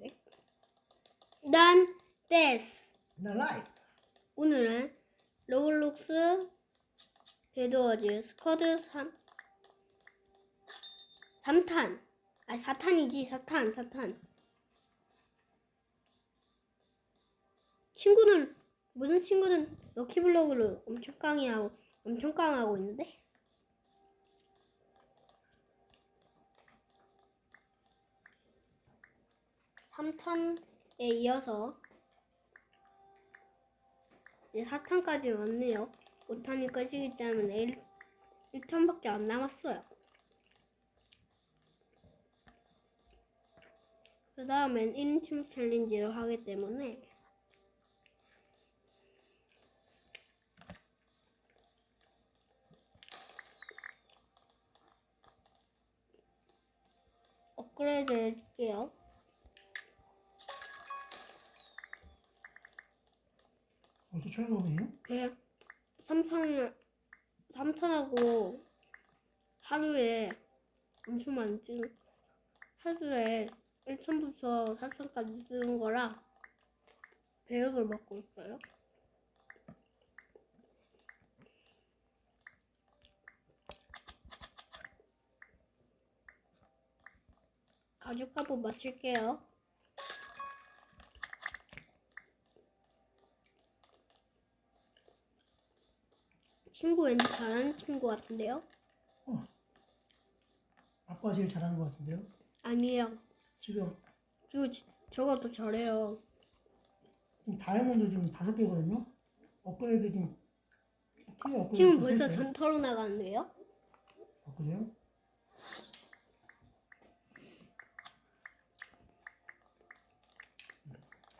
네. 난 데스. 나 라이프. 오늘은 로블록스 배드워즈 스쿼드 3 3탄. 아 4탄이지 4탄 4탄. 친구는 무슨 친구는 럭키블럭을 엄청 강해하고 엄청 강하고 있는데 삼탄에 이어서 이제 4탄까지 왔네요. 5탄이 꺼지기 때문에 1, 1탄밖에 안 남았어요. 그 다음엔 1인칭 챌린지를 하기 때문에 업그레이드 해줄게요. 벌써 철거네요? 그 삼탄 삼탄하고 하루에 엄청 많이 찍는 하루에 1천부터 4천까지 쓰는 거라 배역을 맡고 있어요. 가죽 화보 맞출게요. 친구 왠지 잘하는 친구 같은데요? 어. 아빠가 제일 잘하는 것 같은데요? 아니에요. 지금 지- 저가 더 잘해요. 지금 다이아몬드 지금 다섯 개거든요? 업그레이드 지금 업그레이드 지금 또 벌써 했어요? 전터로 나가는데요? 아, 그래요?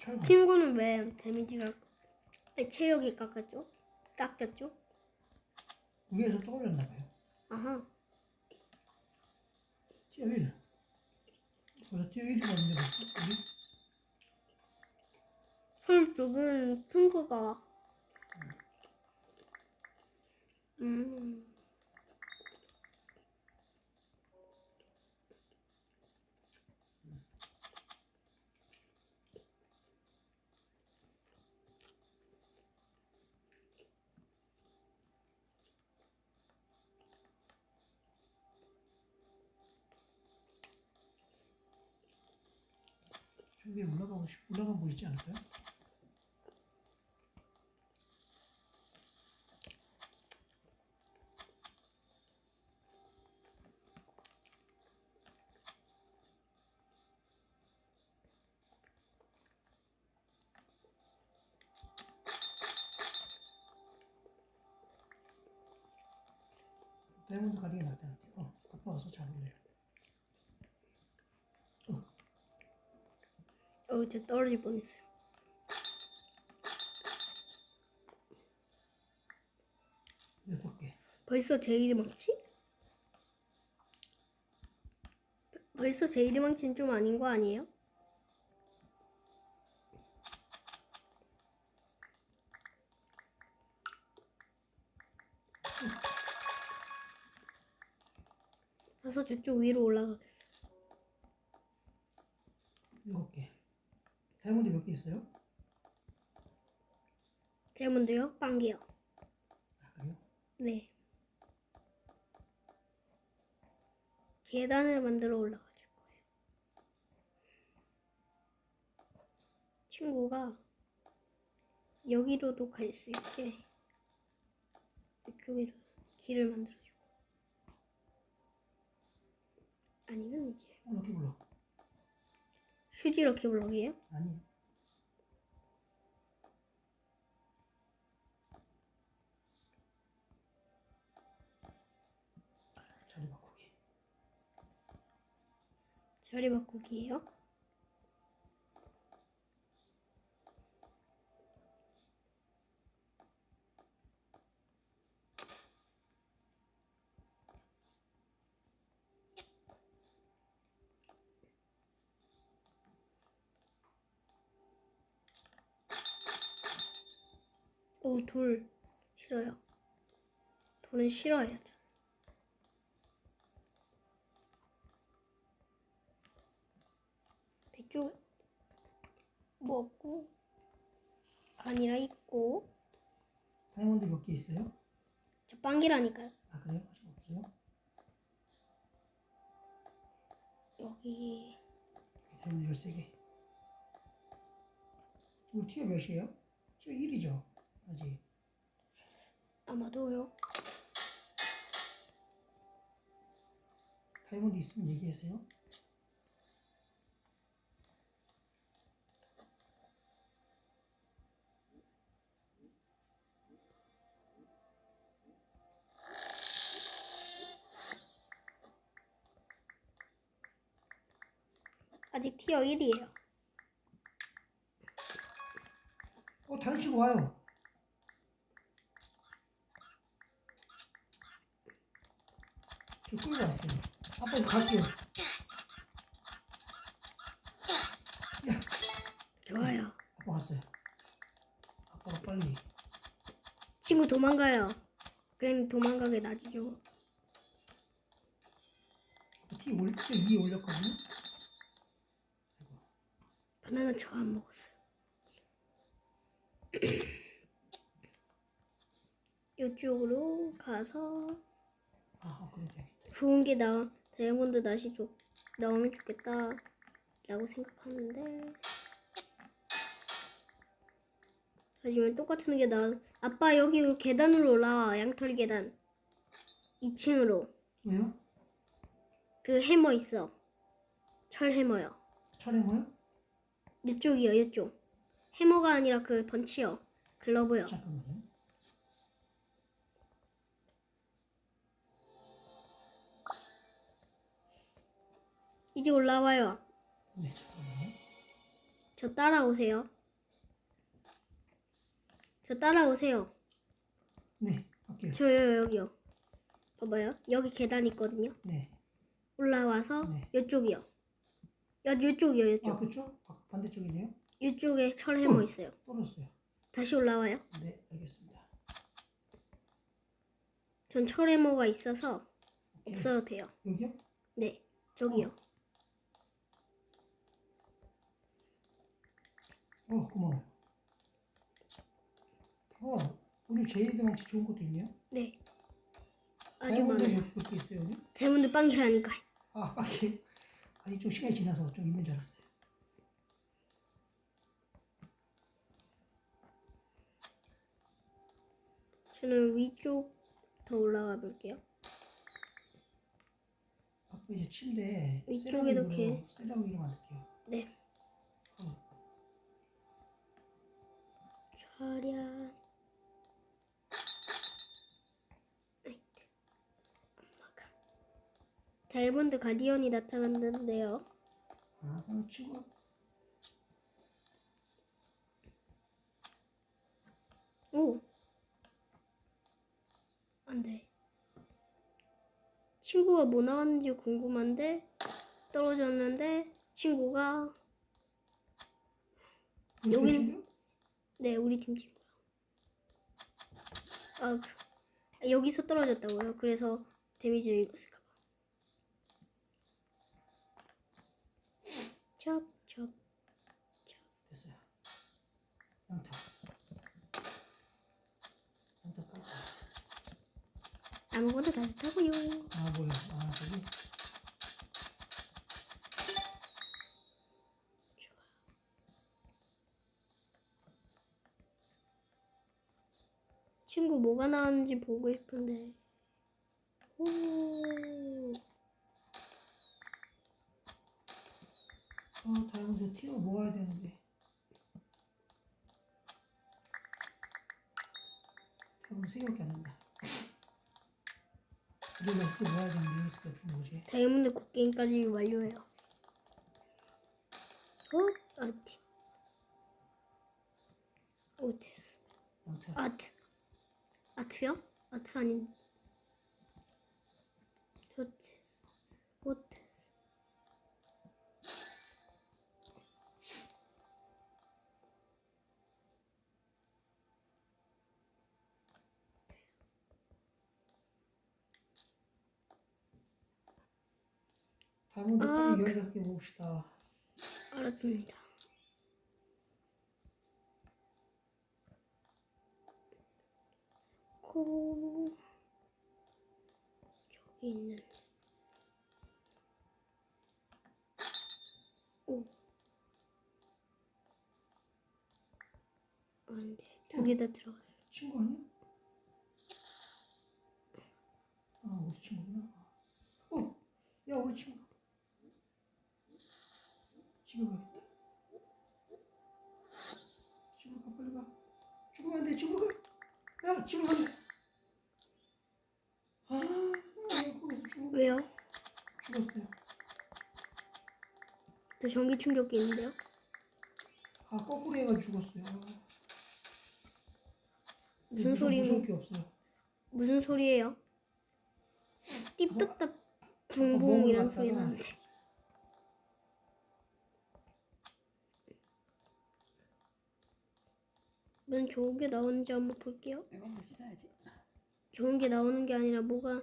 철거. 친구는 왜 데미지가 아니, 체력이 깎았죠? 깎였죠? 위에서 떨어졌나 봐요. 아하. 티어 1. 벌써 티어 1이 왔는데 벌써? 우리? 손 좁은 친구가 음. 위에 올라가고 싶, 올라가 보이지 않을까요? 어, 저 떨어질 뻔했어요. 여섯 개. 벌써 제이드 망치? 벌써 제이드 망치는 좀 아닌 거 아니에요? 가서 저쪽 위로 올라가겠어. 일곱 개. 다이아몬드 몇개 있어요? 대문도요? 빵기요. 아, 그래요? 네. 계단을 만들어 올라가 줄 거예요. 친구가 여기로도 갈 수 있게 이쪽에도 길을 만들어주고 아니면 이제 어, 럭키 블럭. 휴지 럭키 블럭이에요? 아니. 자리 바꾸기. 자리 바꾸기예요? 오, 돌 싫어요. 돌은. 이쪽 뭐 없고 바니라 있고 다이아몬드 몇 개 있어요? 저 빵기라니까요. 아 그래요? 아직 없어요? 여기 다이아몬드 13개 지금 티어 몇이에요? 티어 1이죠? 아직 아마도요. 다이아몬드 있으면 얘기하세요 아직 티어 1이에요. 어 다른 친구 와요 저 끌고 왔어요 아빠 저 갈게요 야 좋아요. 아빠 왔어요 아빠가 빨리 친구 도망가요. 그냥 도망가게 놔주죠. 아빠 티 올, 티 위에 올렸거든요 바나나 저 안 먹었어요. 이쪽으로 가서 아 되겠다 좋은 게 나, 다이아몬드 낫이 좋, 나오면 좋겠다. 라고 생각하는데. 하지만 똑같은 게 나, 아빠 여기 계단으로 올라와. 양털 계단. 2층으로. 왜요? 그 해머 있어. 철 해머요. 철에 뭐요? 이쪽이요, 이쪽. 해머가 아니라 그 번치요. 글러브요. 잠깐만요 이제 올라와요. 네저 따라오세요. 저 따라오세요. 네 갈게요 저요, 여기요. 봐봐요. 여기 계단 있거든요. 네 올라와서 네. 이쪽이요. 야, 이쪽이요, 아, 이쪽. 그쵸? 바- 반대쪽이네요. 이쪽에 철 해머 있어요. 떨어졌어요. 다시 올라와요. 네, 알겠습니다. 전 철 해머가 있어서 오케이. 없어도 돼요. 여기요? 네, 저기요. 어, 고마워요. 어, 제일 망치 좋은 것도 있네요. 네. 아주 다이아몬드 많아요. 몇, 몇개 있어요? 다이아몬드 빵기라니까. 아, 빨리. 아니, 좀 시간이 지나서 좀 있는 줄 알았어요. 저는 위쪽 더 올라가 볼게요. 아빠 이제 침대 개. 세라믹으로, 세라믹으로 만들게요. 네. 엄마가. 다이아몬드 가디언이 나타났는데요. 아, 그럼 오. 안 돼. 친구가 뭐 나왔는지 궁금한데 떨어졌는데 친구가 여긴-? 네 우리 팀 친구요. 아 그, 여기서 떨어졌다고요. 그래서 데미지를 입었을까 봐. 첩, 첩. 됐어요. 양타. 양타 깔고. 아무거나 다 좋다고요. 아, 뭐야. 아, 저기. 친구 뭐가 나왔는지 보고 싶은데. 오. 어, 다이아몬드 티어 모아야 되는데. 세 개밖에 안. 이걸 여섯 개 모아야 되는데 개 어떻게 모으지? 다이아몬드 굿게임까지 완료해요. 어? 아트. 오티스. 양타. 아트. 아트요? 아트 아닌. 오티스. 오티스. 다이아몬드 아, 빨리 그- 개 모읍시다. 알았습니다. 않고 저기 있는 오 안돼 저기다 들어갔어 친구 아니야? 아 우리 친구구나. 어, 야 우리 친구. 집에 가야겠다. 집으로 가 빨리 가. 죽으면 안 돼. 집으로 가. 야 집으로 간다. 아 거기서 죽 왜요? 죽었어요. 저 전기 충격기 있는데요? 아 거꾸로 해가 죽었어요. 무슨 소리- 무서울 게 없어요. 무슨 소리예요? 띠딱딱 붕붕 이런 소리 나는데 무슨 좋은 게 나오는지 한번 볼게요 이거 한번 씻어야지. 좋은 게 나오는 게 아니라 뭐가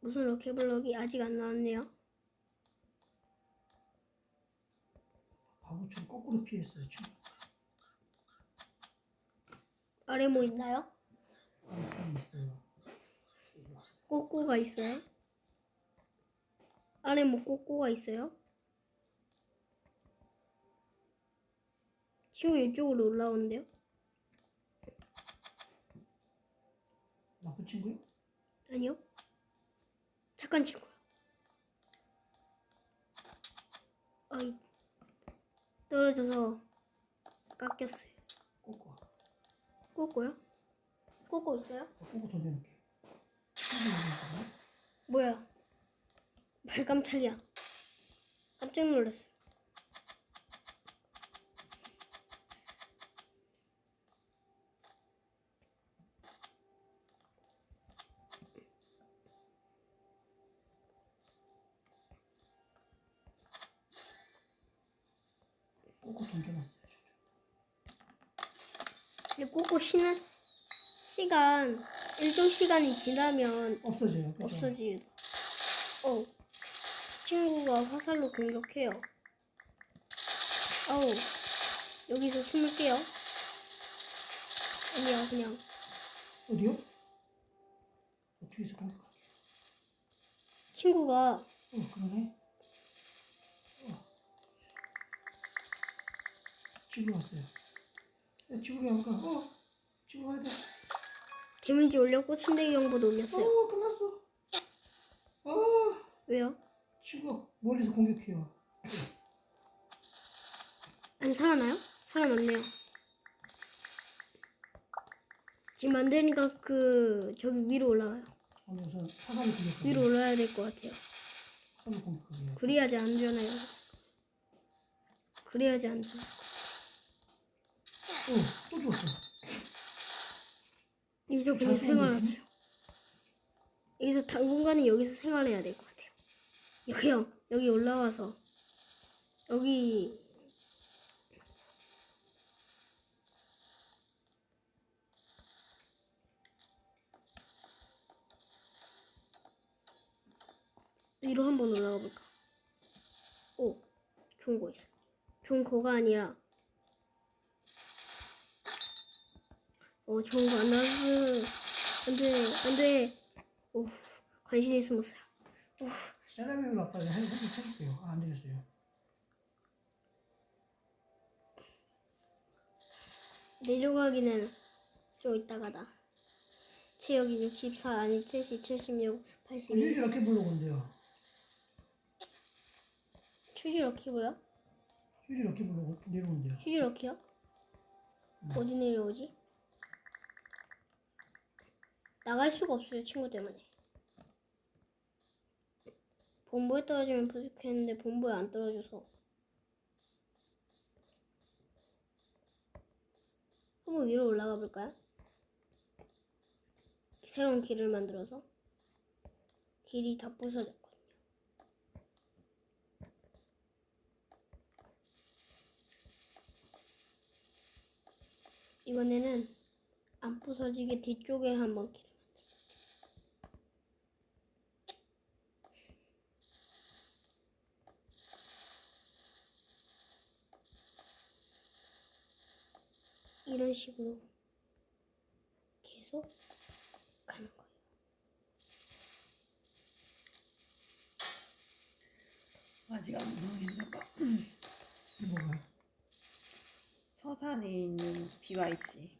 무슨 럭키블럭이 아직 안 나왔네요 바보처럼 거꾸로 피했어요 친구. 아래 뭐 있나요? 아, 좀 있어요. 왔어. 꼬꼬가 있어요? 아래 뭐 꼬꼬가 있어요? 친구 이쪽으로 올라오는데요? 나쁜 친구야? 아니요. 착한 친구야. 아이 떨어져서 깎였어요. 꼬꼬. 꼬꼬요? 꼬꼬 있어요? 꼬꼬 던져놓게. 친구 뭐야? 왜 깜짝이야? 깜짝 놀랐어. 꼬꼬 던져놨어요. 근데 꼬꼬 쉬는 시간 일정 시간이 지나면 없어져요. 그죠? 없어지기도. 어. 친구가 화살로 공격해요. 아우. 여기서 숨을게요. 아니야, 그냥. 어디요? 어, 뒤에서 공격할게. 친구가 어, 그러네. 집으로 왔어요. 야, 집으로 안 가. 어, 집으로 가야 돼. 데미지 올렸고 침대기 경보도 올렸어요. 어, 끝났어. 아, 왜요? 친구가 멀리서 공격해요. 아니, 살아나요? 살아났네요. 지금 안 되니까 그, 저기 위로 올라와요. 오늘 우선 화살을 공격하게. 위로 올라와야 될 것 같아요. 화살을 공격하게. 그래야지 안전해요. 그래야지 안전. 어, 또 죽었어. 여기서 그냥 생활하지. 여기서 당분간은 여기서 생활해야 될 것 같아요. 여기요. 여기 올라와서 여기 위로 한번 올라가 볼까? 오, 좋은 거 있어. 좋은 거가 아니라 어 좋은 거 안 나왔어. 안 돼 안 돼. 오 간신히 숨었어요. 세라믹으로 아빠 한번 해줄게요. 아, 안 되겠어요. 내려가기는 좀 이따가다. 체력이 64 아니 70 76 어, 82 유지 이렇게 불러온대요. 휴지 럭키고요? 유지 이렇게 불러고 내려온대요. 휴지 럭키요? 어디 내려오지? 나갈 수가 없어요 친구 때문에. 본부에 떨어지면 부족했는데 본부에 안 떨어져서 한번 위로 올라가 볼까요? 새로운 길을 만들어서 길이 다 부서졌거든요. 이번에는 안 부서지게 뒤쪽에 한번 길을 이런 식으로 계속 가는 거예요. 아직 안 나오겠나 봐. 뭐가? 서산에 있는 BYC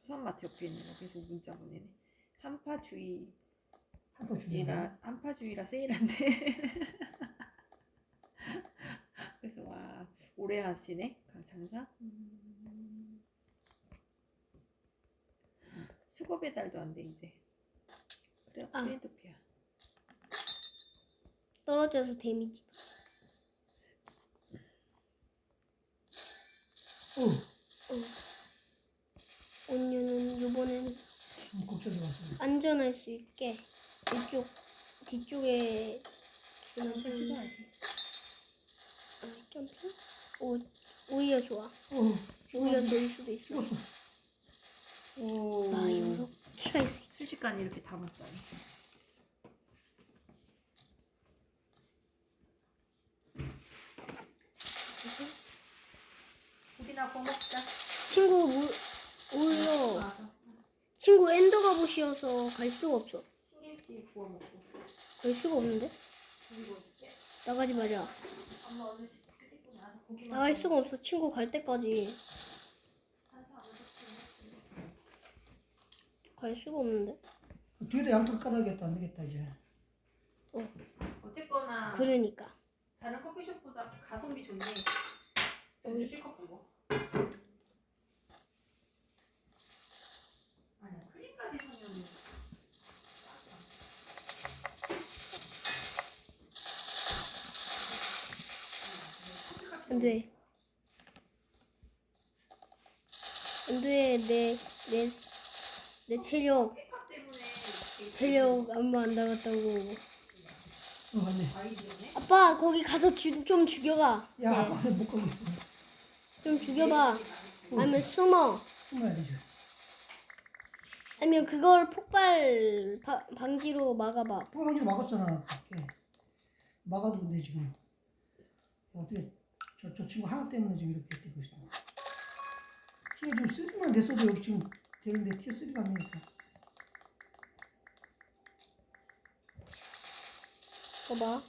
수산마트 옆에 있는 거 계속 문자 보내네. 한파주의 한파주의라 한파주의라 세일한데. 그래서 와 오래 하시네 강창사. 음. 수거 배달도 안 돼 이제. 그래 아. 프린토피아. 떨어져서 데미지. 어, 이번에는 음, 걱정이 왔어. 안전할 수 있게 이쪽 뒤쪽에 한번 좀 씻어야지. 아, 점핑? 오 오히려 좋아. 어, 오히려 좋을 수도 있어. 죽었어. 오. 아 이렇게가 있어. 순식간에 이렇게 다 먹다니. 우리나 뭐 먹자. 친구 무, 오히려 친구 엔더 갑옷이어서 갈 수가 없어. 신김치 구워 먹고. 갈 수가 없는데? 고기 구워줄게. 나가지 마자. 엄마 오늘 씻고 나서 고기만. 나갈 수가 없어. 친구 갈 때까지 한수 안 먹었지. 갈 수가 없는데. 뒤에다 양털 깔아야겠다. 안 되겠다 이제. 어쨌거나 그러니까. 다른 커피숍보다 가성비 좋네. 요즘 실컷 먹어. 아니야 크림까지 사면 안 돼. 안 돼. 내, 내, 내 체력, 체력 아무 안 나갔다고. 어, 맞네. 아이디어네. 아빠, 거기 가서 주, 좀 죽여가. 야, 쟤. 아빠는 못 가고 있어. 좀 죽여봐. 아니면 숨어. 숨어야 되죠. 아니면 그걸 폭발 바, 방지로 막아봐. 뽀랑이를 막았잖아. 밖에. 막아도 근데 지금. 야, 어떻게 저, 저 친구 하나 때문에 지금 이렇게 되고 있어. 티가 지금 쓰리만 됐어도 여기 지금 되는데 티가 쓰리가 안 되니까. 봐봐.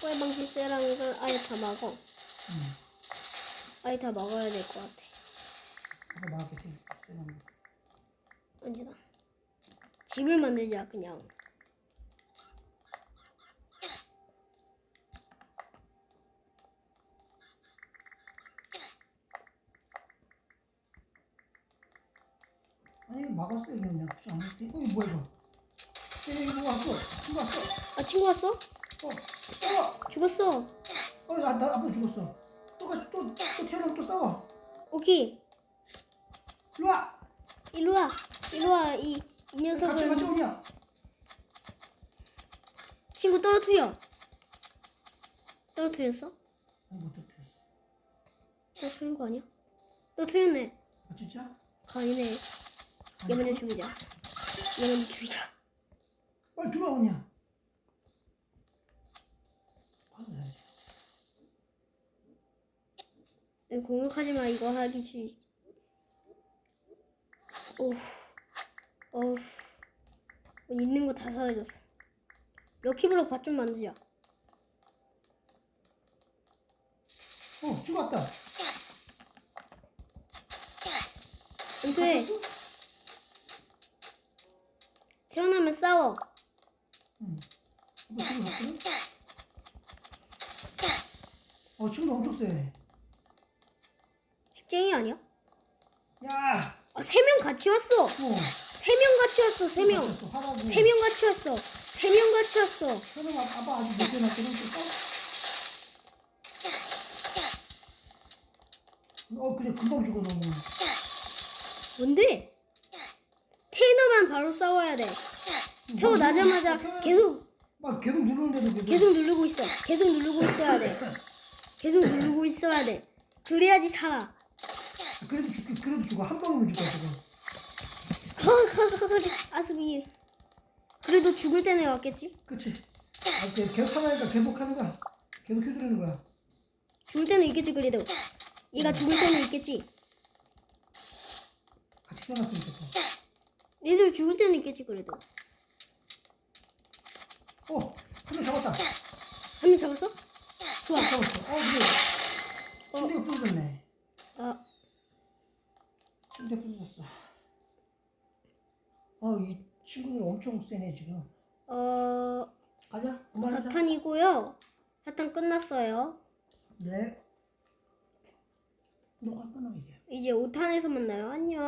폭발 방지 세라믹을 아예 다 막어. 응. 아예 다 막아야 될 것 같아. 아까 막았게 돼. 쓰리만. 아니다. 집을 만들자, 그냥. 아니 막았어 이거 그냥 그치 안 돼. 어 이거 뭐야 이거? 얘 이거 왔어. 이거 왔어. 아, 친구 왔어? 어 싸워. 죽었어. 어 나 나 아빠 죽었어. 또가 또또 태어나면 또 싸워. 오케이. 일로 와. 일로 와. 일로 와. 이, 이 같이 녀석은 같이 오냐? 친구 떨어뜨려. 떨어뜨렸어? 아니 못 터뜨렸어. 떨어뜨린 거 아니야? 떨어뜨렸네. 아 진짜? 아니네. 얘만을 죽이자. 얘만을 죽이자. 빨리 들어오냐? 공격하지 마. 이거 하기 싫. 오. 어우. 있는 거 다 사라졌어. 럭키블럭 밭 좀 만들자. 어 죽었다. 안 돼. 싸워. 응. 아빠 지금 갔거든? 어 지금도 엄청 세. 핵쟁이 아니야? 야. 아, 세 명 같이 왔어. 어. 세 명 같이 왔어. 세 명. 갇혔어. 화나고. 세 명 같이 왔어. 세 명 같이 왔어. 현우 아빠 아직 못 태어났거든. 또 싸워. 어 그냥 금방 죽어 너무. 뭔데? 태어나면 바로 싸워야 돼. 태어나자마자 계속 막 계속 누르는데도 계속. 계속 누르고 있어. 계속 누르고 있어야 돼. 계속 누르고 있어야 돼. 그래야지 살아. 그래도 죽 그래도 죽어 한 방이면 죽어 지금. 그래. 아스비. 그래도 죽을 때는 왔겠지? 그치? 아, 계- 계속 하나니까 계속 하는 거야. 계속 휘두르는 거야. 죽을 때는 있겠지 그래도. 얘가 죽을 때는 있겠지. 같이 태어났으니까 또. 얘들 죽을 때는 있겠지 그래도. 어, 한 명 잡았다. 한 명 잡았어? 좋아. 잡았어. 어 그래. 침대가 부서졌네. 아, 침대 부서졌어. 아이 친구들 엄청 세네 지금. 어, 가자. 그만하자. 사탄이고요. 사탄 끝났어요. 네. 녹화 끊어 이제. 이제 5탄에서 만나요. 안녕.